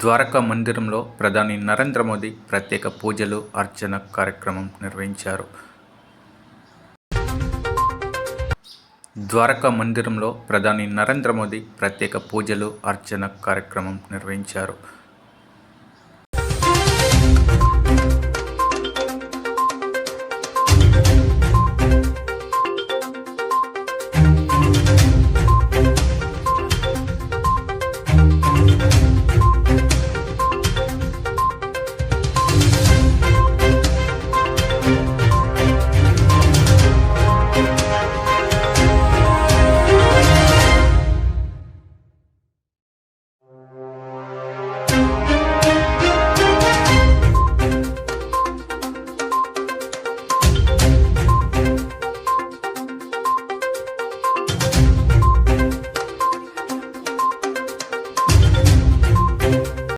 ద్వారకా మందిరంలో ప్రధాని నరేంద్ర మోదీ ప్రత్యేక పూజలు అర్చన కార్యక్రమం నిర్వహించారు. ద్వారకా మందిరంలో ప్రధాని నరేంద్ర మోదీ ప్రత్యేక పూజలు అర్చన కార్యక్రమం నిర్వహించారు.